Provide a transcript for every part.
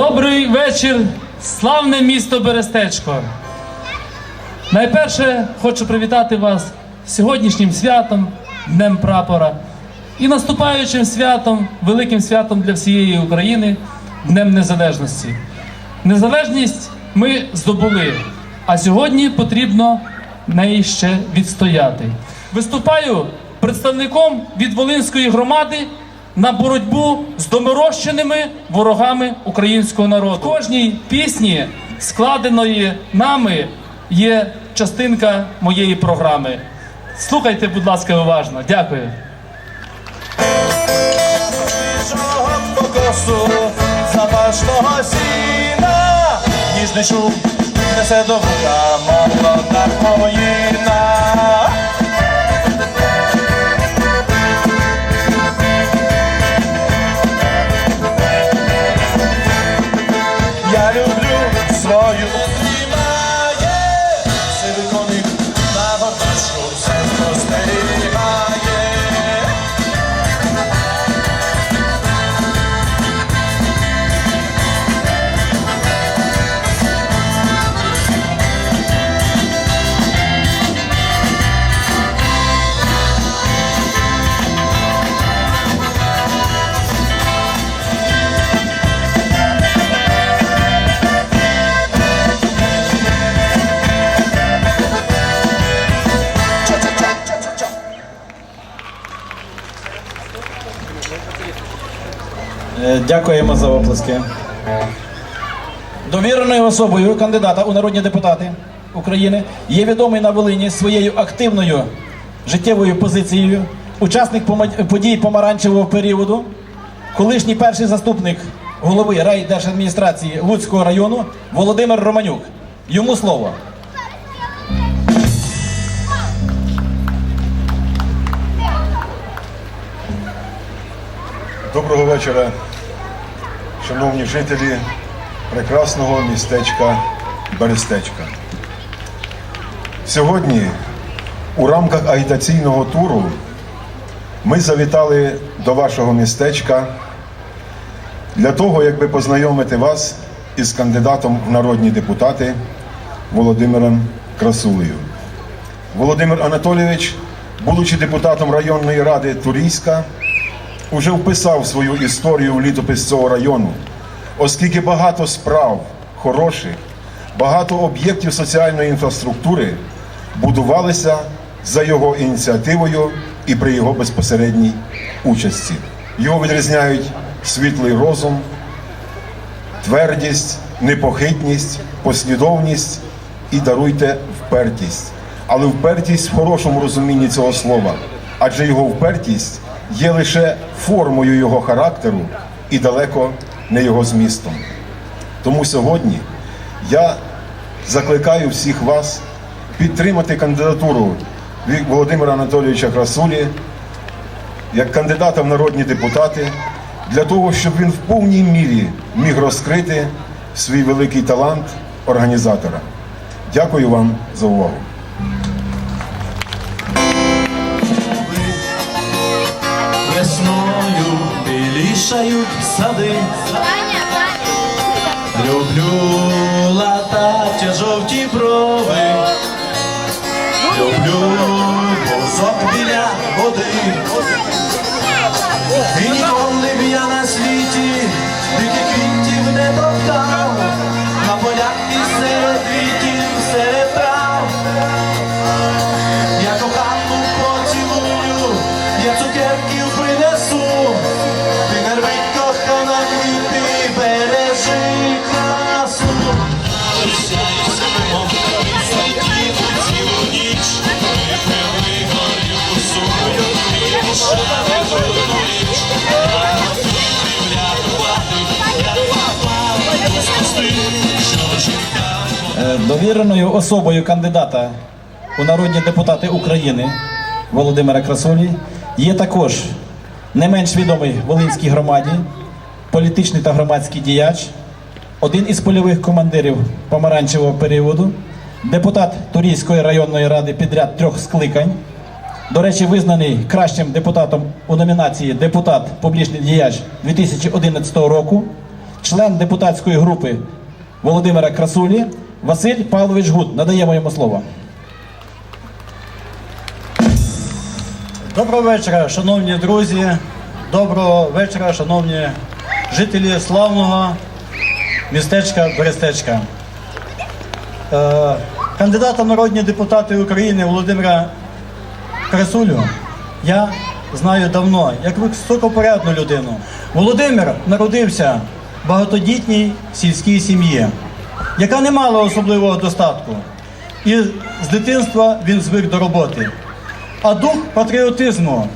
Добрий вечір, славне місто Берестечко. Найперше хочу привітати вас сьогоднішнім святом, Днем Прапора, і наступаючим святом, великим святом для всієї України, Днем Незалежності. Незалежність ми здобули, а сьогодні потрібно неї ще відстояти. Виступаю представником від Волинської громади на боротьбу з доморощеними ворогами українського народу. В кожній пісні, складеної нами, є частинка моєї програми. Слухайте, будь ласка, уважно. Дякую. Запашного сіна, ніжний шум несе до вуха молода воїна. Я люблю свою Дякуємо за оплески. Довіреною особою кандидата у народні депутати України є відомий на Волині своєю активною життєвою позицією, учасник подій помаранчевого періоду, колишній перший заступник голови райдержадміністрації Луцького району Володимир Романюк. Йому слово. Доброго вечора, шановні жителі прекрасного містечка Берестечка. Сьогодні у рамках агітаційного туру ми завітали до вашого містечка для того, якби познайомити вас із кандидатом в народні депутати Володимиром Красулею. Володимир Анатолійович, будучи депутатом районної ради Турійська, уже вписав свою історію в літопис цього району, оскільки багато справ хороших, багато об'єктів соціальної інфраструктури будувалися за його ініціативою і при його безпосередній участі. Його відрізняють світлий розум, твердість, непохитність, послідовність і даруйте впертість. Але впертість в хорошому розумінні цього слова, адже його впертість є лише формою його характеру і далеко не його змістом. Тому сьогодні я закликаю всіх вас підтримати кандидатуру Володимира Анатолійовича Красулі як кандидата в народні депутати для того, щоб він в повній мірі міг розкрити свій великий талант організатора. Дякую вам за увагу. Білішають сади, люблю латати жовті брови, люблю босок біля води. І ніколи б я на світі диких квітів не топтав, на полях і серед Довіреною особою кандидата у народні депутати України Володимира Красулі є також не менш відомий Волинській громаді, політичний та громадський діяч, один із польових командирів помаранчевого періоду, депутат Турійської районної ради підряд трьох скликань. До речі, визнаний кращим депутатом у номінації Депутат публічний діяч 2011 року. член депутатської групи Володимира Красулі Василь Павлович Гуд. Надаємо йому слово. Доброго вечора, шановні друзі. Доброго вечора, шановні жителі славного містечка Берестечка. Е, кандидата народні депутати України Володимира Красулю я знаю давно, як високопорядну людину. Володимир народився в багатодітній сільській сім'ї, яка не мала особливого достатку. І з дитинства він звик до роботи. А дух патріотизму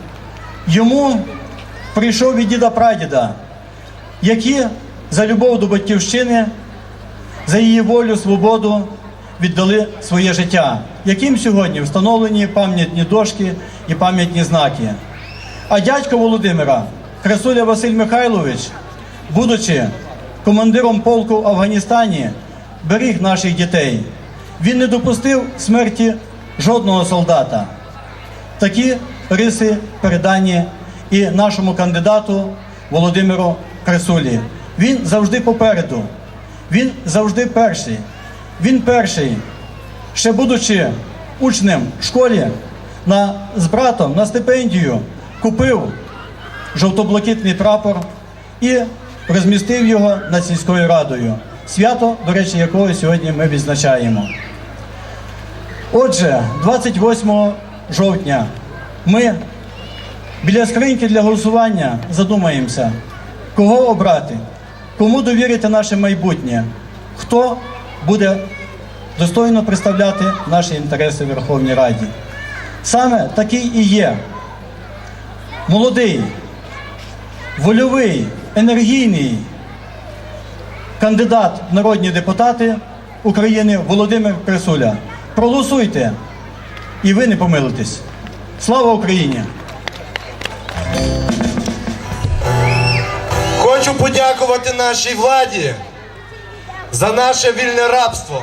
йому прийшов від діда прадіда, які за любов до батьківщини, за її волю, свободу віддали своє життя, яким сьогодні встановлені пам'ятні дошки і пам'ятні знаки. А дядько Володимира, Красуля Василь Михайлович, будучи командиром полку в Афганістані, беріг наших дітей. Він не допустив смерті жодного солдата. Такі риси передані і нашому кандидату Володимиру Красулі. Він завжди попереду. Він завжди перший. Він перший, ще будучи учнем в школі, на, з братом на стипендію купив жовто-блакитний прапор і розмістив його над сільською радою. Свято, до речі, якого сьогодні ми відзначаємо. Отже, 28 жовтня ми біля скриньки для голосування задумаємося, кого обрати, кому довірити наше майбутнє, хто буде достойно представляти наші інтереси в Верховній Раді. Саме такий і є молодий, вольовий, енергійний кандидат в народні депутати України Володимир Крисуля. Проголосуйте, і ви не помилитесь. Слава Україні! Хочу подякувати нашій владі за наше вільне рабство.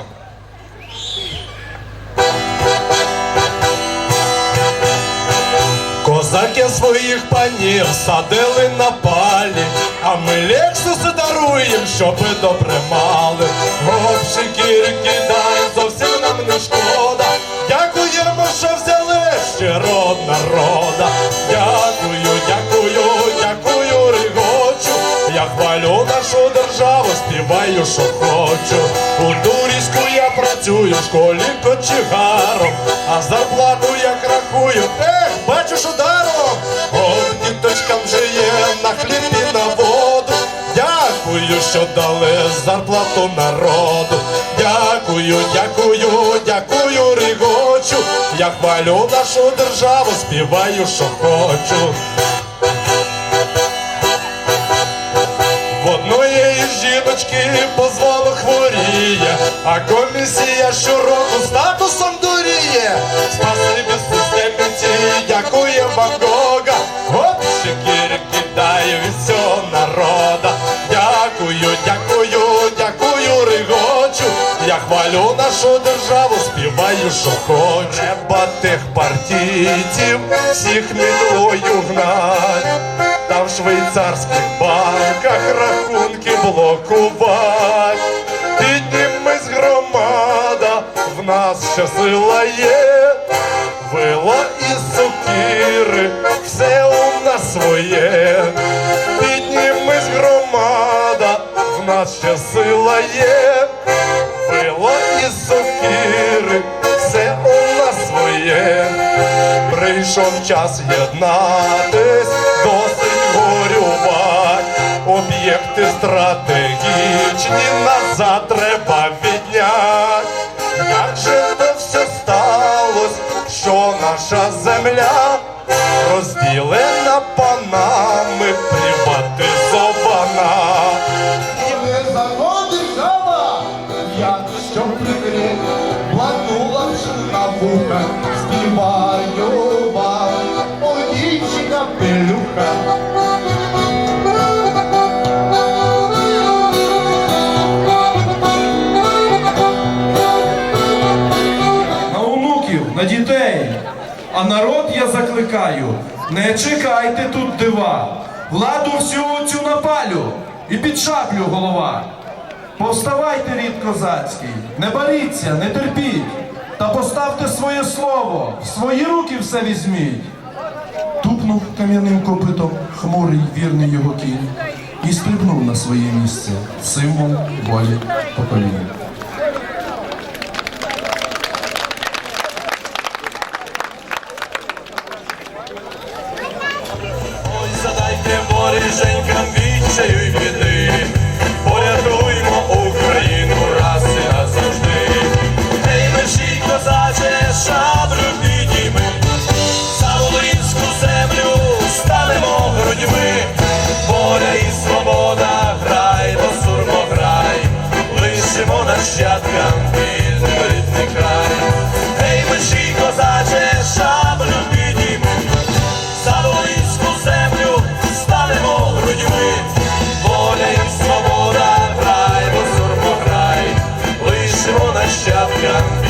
Козаки своїх панів садили на палі, а ми лексуси даруємо, щоби добре мали. Гопшики кидай, зовсім нам не шкода. Дякуємо, що взяли щиро од народа. Дякую, дякую, дякую, ригочу. Я хвалю нашу державу, співаю, що хочу. У Турійську я працюю в школі кочегаром, а зарплату як рахую, Дякую, що дали зарплату народу. Дякую, дякую, дякую, ригочу. Я хвалю нашу державу, співаю, що хочу. В одної жіночки позволо хворіє, а комісія щороку статусом дуріє. Хвалю нашу державу, співаю, що хочу. Треба тих партійців, всіх мітлою гнать. Та в швейцарських банках рахунки блокувать. Піднімись громада, в нас ще сила є. Вила і сокири, все у нас своє. Піднімись громада, в нас ще сила є. Прийшов час єднатись, досить горювать. Об'єкти стратегічні назад треба віднять. Як же то все сталося, що наша земля розділена панами, приватизована. Закон держава, я що прикрив, планула на вуха, співаю на онуків, на дітей. А народ я закликаю, не чекайте тут дива, владу всю цю напалю. і під шаблю голова. Повставайте, рід козацький, не боріться, не терпіть, та поставте своє слово, в свої руки все візьміть. Тупнув кам'яним копитом хмурий вірний його кінь і стрибнув на своє місце, символ волі покоління. Hallelujah.